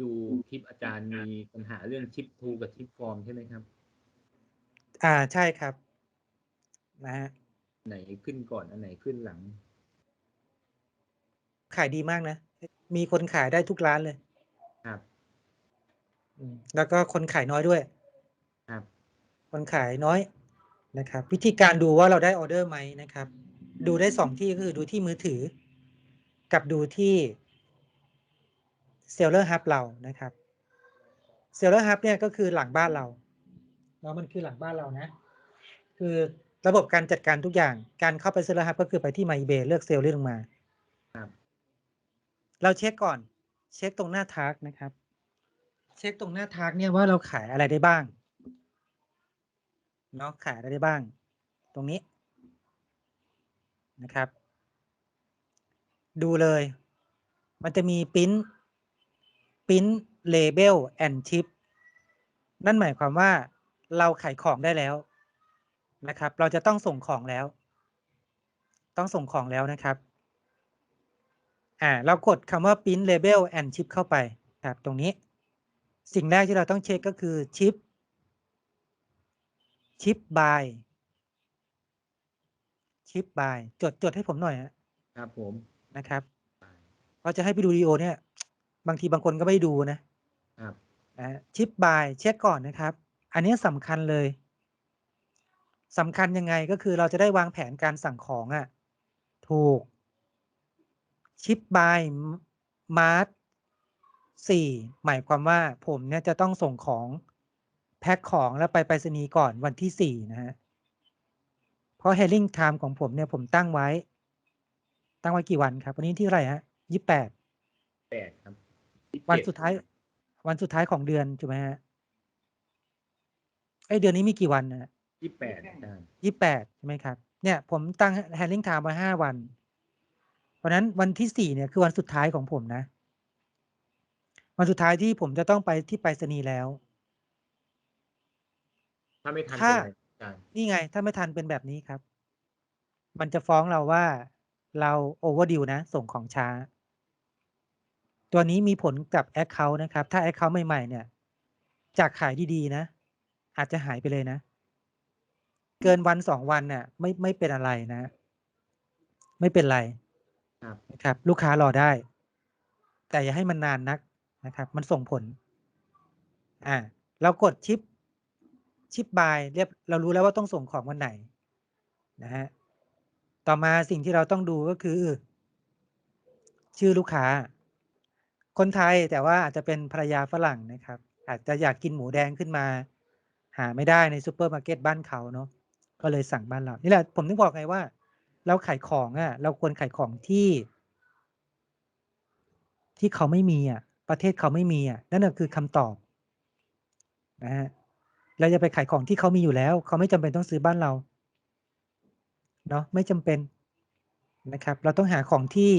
ดูคลิปอาจารย์มีปัญหาเรื่องชิปทูกับชิปฟอร์มใช่ไหมครับ อ่าใช่ครับ นะฮะไหนขึ้นก่อนอันไหนขึ้นหลัง ขายดีมากนะ มีคนขายได้ทุกร้านเลย ครับอืมแล้วก็คนขายน้อยด้วย ครับ คนขายน้อยนะครับ วิธีการดูว่าเราได้ออเดอร์ไหมนะครับ ดูได้สองที่ก็คือดูที่มือถือ กับดูที่ เซลเลอร์ฮับเรานะครับเซลเลอร์ฮับเนี่ยก็คือหลังบ้านเราแล้วมันคือหลังบ้านเรานะ คือระบบการจัดการทุกอย่างการเข้าไปเซลเลอร์ฮับก็คือไปที่ My eBay เลือกเซลล์เลือกลงมาครับเราเช็คก่อนเช็คตรงหน้าทาร์กนะครับ เช็คตรงหน้าทาร์กเนี่ยว่าเราขายอะไรได้บ้างเนาะขายอะไรได้บ้าง ตรงนี้นะครับ ดูเลย มันจะมีปิ้น ปิ้นเลเบลแอนชิปนั่นหมายความว่าเราขายของได้แล้วนะครับ เราจะต้องส่งของแล้ว ต้องส่งของแล้วนะครับ อ่า เรากดคำว่า print label and chip เข้าไปครับ ตรงนี้ สิ่งแรกที่เราต้องเช็คก็คือ chip chip by chip by จดจดให้ผมหน่อยฮะครับผมนะครับเพราะจะให้ไปดูวิดีโอเนี่ย บางทีบางคนก็ไม่ได้ดูนะครับนะชิปบายเช็คก่อนนะครับ อันนี้สำคัญเลยสำคัญยังไงก็คือเราจะได้วางแผนการสั่งของอะ่ะ ถูกชิปบายมาร์สี่หมายความว่าผมเนี่ยจะต้องส่งของแพ็คของแล้วไปไปรษณีย์ก่อนวันที่สี่นะฮะ เพราะ hailing time ของผมเนี่ยผมตั้งไว้ ตั้งไว้กี่วันครับ วันนี้ที่เท่าไหร่ฮะยี่แปดแปดครับ วันสุดท้าย วันสุดท้ายของเดือนถูกไหมฮะไอยเดือนนี้มีกี่วันนะยี่แปดอาจารย์ยี่แปดใช่ไหมครับ เนี่ย ผมตั้ง handling time ไว้ห้าวัน เพราะฉะนั้นวันที่สี่เนี่ยคือวันสุดท้ายของผมนะ วันสุดท้ายที่ผมจะต้องไปที่ไปรษณีย์แล้ว ถ้าไม่ทันถ้าเป็นไรอาจารย์นี่ไง ถ้าไม่ทันเป็นแบบนี้ครับ มันจะฟ้องเราว่าเราโอเวอร์ดิวนะ ส่งของช้า ตัวนี้มีผลกับ Account นะครับ ถ้า Account ใหม่ๆ เนี่ย จากขายดีๆ นะ อาจจะหายไปเลยนะ เกินวันสองวันน่ะไม่ไม่เป็นอะไรนะ ไม่เป็นไรครับนะครับ ลูกค้ารอได้ แต่อย่าให้มันนานนักนะครับ มันส่งผล อ่า เรากดชิป ชิปบายเรียบ เรารู้แล้วว่าต้องส่งของวันไหน นะฮะ ต่อมาสิ่งที่เราต้องดูก็คือ ชื่อลูกค้า คนไทยแต่ว่าอาจจะเป็นภรรยาฝรั่งนะครับ อาจจะอยากกินหมูแดงขึ้นมา หาไม่ได้ในซูเปอร์มาร์เก็ตบ้านเขาเนาะก็เลยสั่งบ้านเรา นี่แหละผมถึงบอกไงว่า เราขายของอะ่ะ เราควรขายของที่ ที่เขาไม่มีอะ ประเทศเขาไม่มีอะนั่นน่ะคือคำตอบนะฮะเราจะไปขายของที่เขามีอยู่แล้ว เขาไม่จำเป็นต้องซื้อบ้านเราเนาะไม่จำเป็นนะครับ เราต้องหาของที่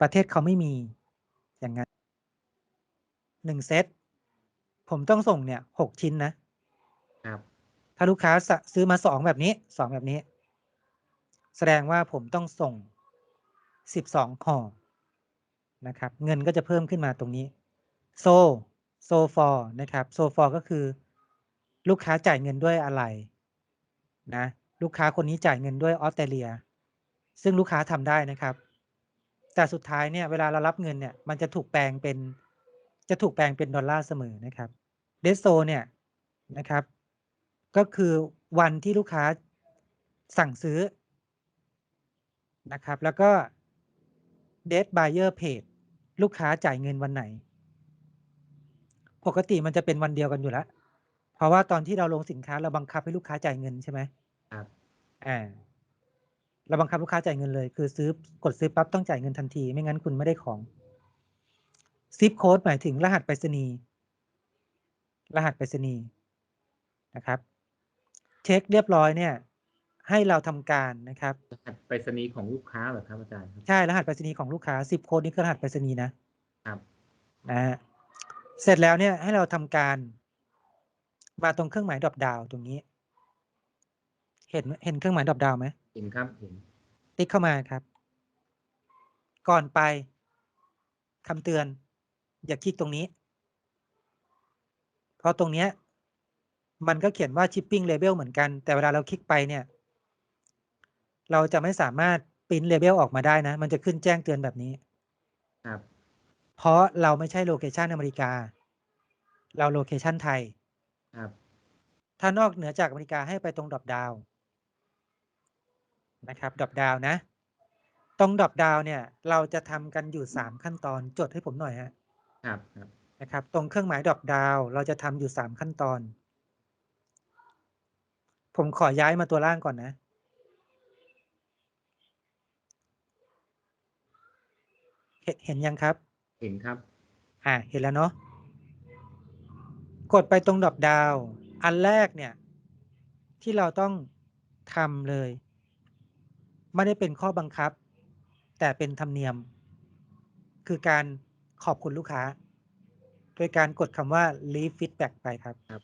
ประเทศเขาไม่มี หนึ่งเซตผมต้องส่งเนี่ยหกชิ้นนะครับ ถ้าลูกค้าสะซื้อมาสองแบบนี้สองแบบนี้ แสดงว่าผมต้องส่งสิบสองห่อนะครับ เงินก็จะเพิ่มขึ้นมาตรงนี้โซโซฟอร์นะครับโซฟอร์ก็คือ ลูกค้าจ่ายเงินด้วยอะไรนะลูกค้าคนนี้จ่ายเงินด้วยออสเตรเลีย ซึ่งลูกค้าทำได้นะครับ แต่สุดท้ายเนี่ยเวลาเรารับเงินเนี่ยมันจะถูกแปลงเป็น จะถูกแปลงเป็นดอลลาร์เสมอนะครับเดโซเนี่ยนะครับ ก็คือวันที่ลูกค้าสั่งซื้อนะครับ แล้วก็ date buyer paid ลูกค้าจ่ายเงินวันไหน ปกติมันจะเป็นวันเดียวกันอยู่แล้ว เพราะว่าตอนที่เราลงสินค้าเราบังคับให้ลูกค้าจ่ายเงินใช่ไหมครับอ่าเราบังคับลูกค้าจ่ายเงินเลย คือซื้อกดซื้อปั๊บต้องจ่ายเงินทันที ไม่งั้นคุณไม่ได้ของ ซิปโค้ดหมายถึงรหัสไปรษณีย์รหัสไปรษณีย์นะครับ เช็คเรียบร้อยเนี่ย ให้เราทำการนะครับรหัสไปรษณีย์ของลูกค้าเหรอครับอาจารย์ครับใช่รหัสไปรษณีย์ของลูกค้าซิปโค้ดนี่คือรหัสไปรษณีย์นะครับนะฮะเสร็จแล้วเนี่ยให้เราทำการมาตรงเครื่องหมายดรอปดาวตรงนี้ เห็นเห็นเครื่องหมายดรอปดาวไหมเห็นครับเห็นติ๊กเข้ามาครับ ก่อนไปคำเตือน อย่าคลิกตรงนี้ เพราะตรงเนี้ยมันก็เขียนว่า shipping label เหมือนกัน แต่เวลาเราคลิกไปเนี่ย เราจะไม่สามารถปริ้น label ออกมาได้นะ มันจะขึ้นแจ้งเตือนแบบนี้ ครับ เพราะเราไม่ใช่โลเคชันอเมริกา เราโลเคชันไทย ครับ ถ้านอกเหนือจากอเมริกาให้ไปตรงดรอปดาวนะครับดรอปดาวนะ ตรงดรอปดาวเนี่ย เราจะทำกันอยู่สามขั้นตอน จดให้ผมหน่อยฮะ ครับครับนะครับ ตรงเครื่องหมายดรอปดาว เราจะทำอยู่สามขั้นตอน ผมขอย้ายมาตัวล่างก่อนนะ เห็นเห็นยังครับ เห็นครับ อ่า เห็นแล้วเนาะกดไปตรงดรอปดาว อันแรกเนี่ย ที่เราต้องทำเลย ไม่ได้เป็นข้อบังคับ แต่เป็นธรรมเนียม คือการ ขอบคุณลูกค้า โดยการกดคำว่า leave feedback ไปครับครับ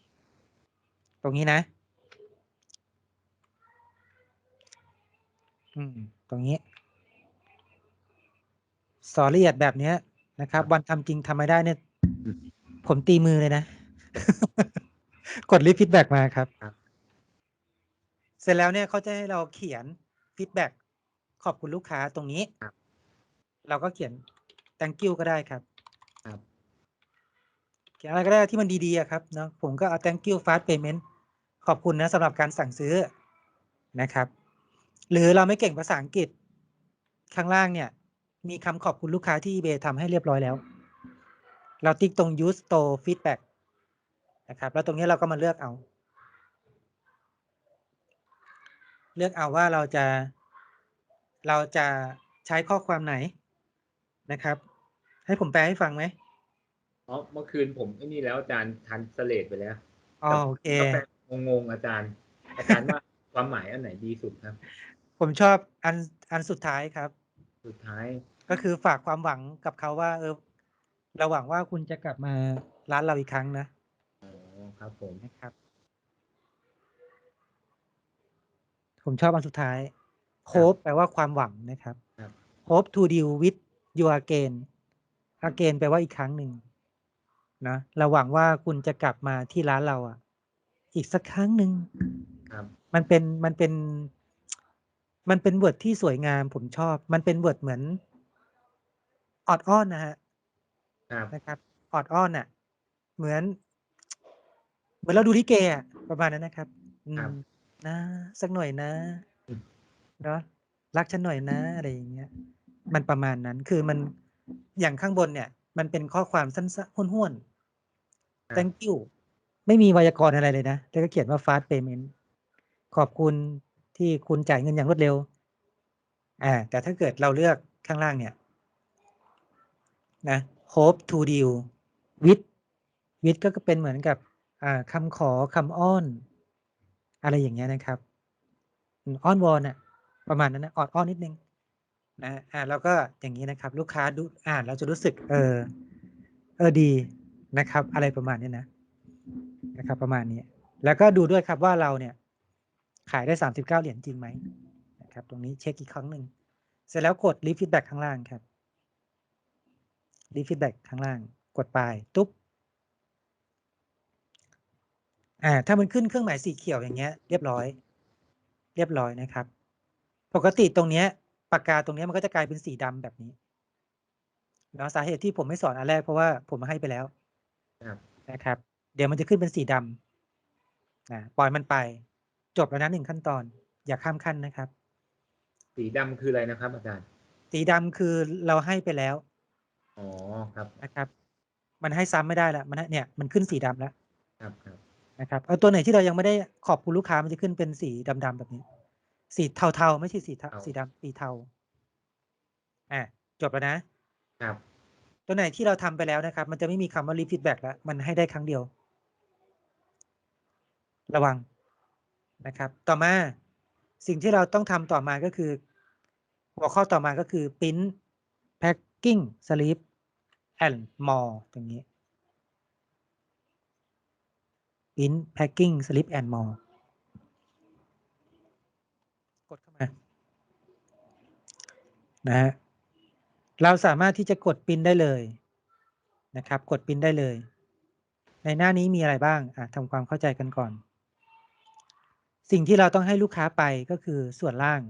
ตรงนี้นะ อืม ตรงนี้สอละเอียดแบบเนี้ยนะครับ วันทำจริงทำไม่ได้เนี่ยอืมผมตีมือเลยนะ กดรีฟีดแบ็กมาครับครับ เสร็จแล้วเนี่ยเขาจะให้เราเขียนฟีดแบ็กขอบคุณลูกค้าตรงนี้ครับเราก็เขียน thank you ก็ได้ครับครับเขียน อะไรก็ได้ที่มันดีๆครับเนาะผมก็เอา thank you fast payment ขอบคุณนะสำหรับการสั่งซื้อนะครับ หรือเราไม่เก่งภาษาอังกฤษ ข้างล่างเนี่ย มีคำขอบคุณลูกค้าที่ eBay ทำให้เรียบร้อยแล้ว เราติ๊กตรง use store feedback นะครับ แล้วตรงนี้เราก็มาเลือกเอา เลือกเอาว่าเราจะ เราจะใช้ข้อความไหนนะครับ ให้ผมแปลให้ฟังไหม เพราะเมื่อคืนผมไอ้นี่แล้วอาจารย์ทันสเลดไปแล้วอ๋อโอเคก็แปลงงๆอาจารย์ อาจารย์ว่าความหมายอันไหนดีสุดครับ ผมชอบอันอันสุดท้ายครับ สุดท้าย ก็คือฝากความหวังกับเขาว่า เออเราหวังว่าคุณจะกลับมาร้านเราอีกครั้งนะอ๋อครับผมนะครับ ผมชอบอันสุดท้าย hope แปลว่าความหวังนะครับครับ hope to deal with you again again แปลว่าอีกครั้งหนึ่ง นะเราหวังว่าคุณจะกลับมาที่ร้านเราอะ อีกสักครั้งหนึ่งครับมันเป็นมันเป็น มันเป็นเวิร์ดที่สวยงามผมชอบ มันเป็นเวิร์ดเหมือนออดอ้อนนะฮะครับนะครับออดอ้อนอะ เหมือน เหมือนเราดูลิเกอะประมาณนั้นนะครับอืมครับนะ สักหน่อยนะอืมเนาะรักฉันหน่อยนะอะไรอย่างเงี้ย มันประมาณนั้นคือมันอย่างข้างบนเนี่ย มันเป็นข้อความสั้นๆห้วนๆ thank you ไม่มีไวยากรณ์อะไรเลยนะแล้วก็เขียนว่า fast payment ขอบคุณที่คุณจ่ายเงินอย่างรวดเร็ว อ่า แต่ถ้าเกิดเราเลือกข้างล่างเนี่ย นะ hope to deal with with ก็เป็นเหมือนกับ อ่าคำขอคำอ้อน อะไรอย่างเงี้ยนะครับ อ้อนวอนอะประมาณนั้นนะออดอ้อนนิดนึงนะอ่าแล้วก็อย่างนี้นะครับ ลูกค้าดูอ่านเราจะรู้สึก เออ เออดี นะครับ อะไรประมาณนี้นะนะครับ ประมาณนี้ แล้วก็ดูด้วยครับว่าเราเนี่ย ขายได้สามสิบเก้าเหรียญจริงไหมนะครับ ตรงนี้เช็คอีกครั้งหนึ่งเสร็จแล้วกด leave feedback ข้างล่างครับ leave feedback ข้างล่าง กดไปตุ๊บอ่าถ้ามันขึ้นเครื่องหมายสีเขียวอย่างเงี้ยเรียบร้อย เรียบร้อยนะครับ ปกติตรงเนี้ยปากกาตรงนี้มันก็จะกลายเป็นสีดำแบบนี้เนาะสาเหตุที่ผมไม่สอนอันแรกเพราะว่าผมให้ไปแล้ว ครับนะครับ เดี๋ยวมันจะขึ้นเป็นสีดำนะปล่อยมันไป จบแล้วนะหนึ่งขั้นตอน อย่าข้ามขั้นนะครับ สีดำคืออะไรนะครับ อาจารย์สีดำคือเราให้ไปแล้วอ๋อครับนะครับ มันให้ซ้ำไม่ได้ละมันให้เนี่ยมันขึ้นสีดำแล้วครับครับ นะครับเอาตัวไหนที่เรายังไม่ได้ขอบคุณลูกค้ามันจะขึ้นเป็นสีดำๆแบบนี้ สีเทาๆไม่ใช่สีเทาสีดำสีเทาอะจบแล้วนะ ครับ ตัวไหนที่เราทำไปแล้วนะครับ มันจะไม่มีคำว่า read feedback แล้ว มันให้ได้ครั้งเดียว ระวังนะครับ ต่อมาสิ่งที่เราต้องทำต่อมาก็คือ หัวข้อต่อมาก็คือ print packing slip and more ตรงนี้ print packing slip and more กดเข้ามา นะฮะ เราสามารถที่จะกดปรินได้เลยนะครับ กดปรินได้เลย ในหน้านี้มีอะไรบ้างอะทำความเข้าใจกันก่อน สิ่งที่เราต้องให้ลูกค้าไปก็คือส่วนล่าง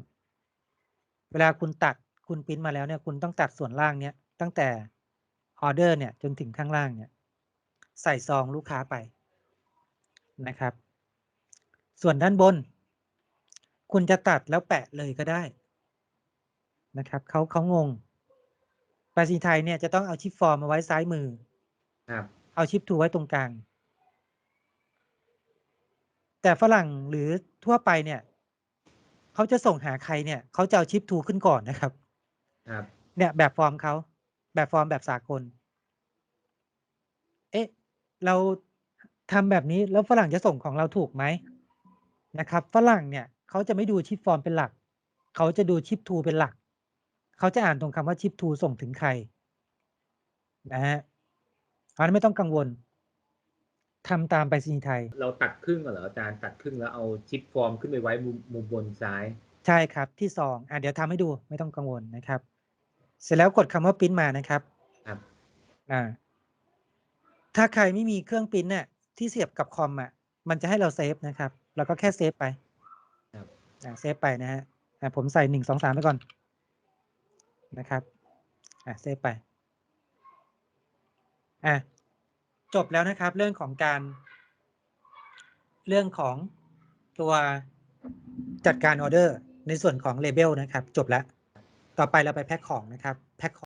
เวลาคุณตัดคุณปรินมาแล้วเนี่ยคุณต้องตัดส่วนล่างเนี้ยตั้งแต่ออเดอร์เนี่ยจนถึงข้างล่างเนี่ยใส่ซองลูกค้าไปนะครับ ส่วนด้านบน คุณจะตัดแล้วแปะเลยก็ได้นะครับเขาเขางง ไปรษณีย์ไทยเนี่ยจะต้องเอาชิปฟอร์มมาไว้ซ้ายมือ ครับ เอาชิปทูไว้ตรงกลาง แต่ฝรั่งหรือทั่วไปเนี่ยเขาจะส่งหาใครเนี่ยเขาจะเอาชิปทูขึ้นก่อนนะครับ ครับ เนี่ยแบบฟอร์มเขาแบบฟอร์มแบบสากล เอ๊ะ เราทำแบบนี้แล้วฝรั่งจะส่งของเราถูกไหมนะครับ ฝรั่งเนี่ยเขาจะไม่ดูชิปฟอร์มเป็นหลัก เขาจะดูชิปทูเป็นหลัก เขาจะอ่านตรงคำว่าชิปทูส่งถึงใครนะฮะเพราะฉะนั้นไม่ต้องกังวลทำตามไปรษณีย์ไทย เราตัดครึ่งเหรออาจารย์ตัดครึ่งแล้วเอาชิปฟอร์มขึ้นไปไว้มุมมุมบนซ้าย ใช่ครับที่ซองอะเดี๋ยวทำให้ดูไม่ต้องกังวลนะครับ เสร็จแล้วกดคำว่าปริ้นมานะครับครับอ่าถ้าใครไม่มีเครื่องปริ้นเนี่ยที่เสียบกับคอมอะมันจะให้เราเซฟนะครับ เราก็แค่เซฟไปครับอ่าเซฟไปนะฮะอ่าผมใส่หนึ่งสองสามไปก่อน นะครับ อะเซฟไป อะ จบแล้วนะครับ เรื่องของการ เรื่องของตัวจัดการออเดอร์ในส่วนของเลเบลนะครับ จบแล้ว ต่อไปเราไปแพ็คของนะครับ แพ็ค